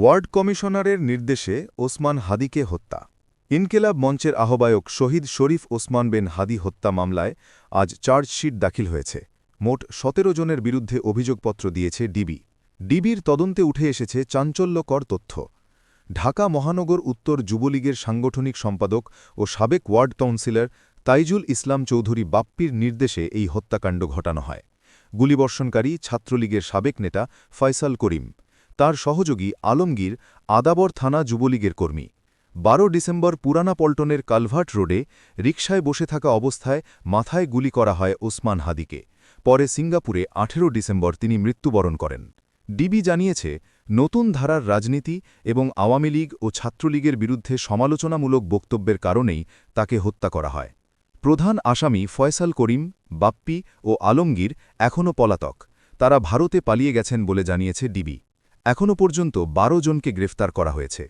Word কমিশনারের নির্দেশে ওসমান হাদিকে হত্যা। ইনকেলাব মঞ্চের আহ্বায়ক শহীদ শরীফ ওসমান বেন হাদি হত্যা মামলায় আজ চার্জশিট দাখিল হয়েছে। মোট সতেরো জনের বিরুদ্ধে অভিযোগপত্র দিয়েছে ডিবি। ডিবির তদন্তে উঠে এসেছে চাঞ্চল্যকর তথ্য। ঢাকা মহানগর উত্তর যুবলীগের সাংগঠনিক সম্পাদক ও সাবেক ওয়ার্ড কাউন্সিলর তাইজুল ইসলাম চৌধুরী বাপ্পির নির্দেশে এই হত্যাকাণ্ড ঘটানো হয়। গুলিবর্ষণকারী ছাত্রলীগের সাবেক নেতা ফয়সাল করিম তার সহযোগী আলমগীর আদাবর থানা যুবলীগের কর্মী। বারো ডিসেম্বর পুরানা পল্টনের কালভার্ট রোডে রিকশায় বসে থাকা অবস্থায় মাথায় গুলি করা হয় ওসমান হাদিকে। পরে সিঙ্গাপুরে আঠেরো ডিসেম্বর তিনি মৃত্যুবরণ করেন। ডিবি জানিয়েছে, নতুন ধারার রাজনীতি এবং আওয়ামী লীগ ও ছাত্রলীগের বিরুদ্ধে সমালোচনামূলক বক্তব্যের কারণেই তাকে হত্যা করা হয়। প্রধান আসামি ফয়সাল করিম, বাপ্পি ও আলমগীর এখনও পলাতক। তারা ভারতে পালিয়ে গেছেন বলে জানিয়েছে ডিবি। এখনও পর্যন্ত বারো জনকে গ্রেফতার করা হয়েছে।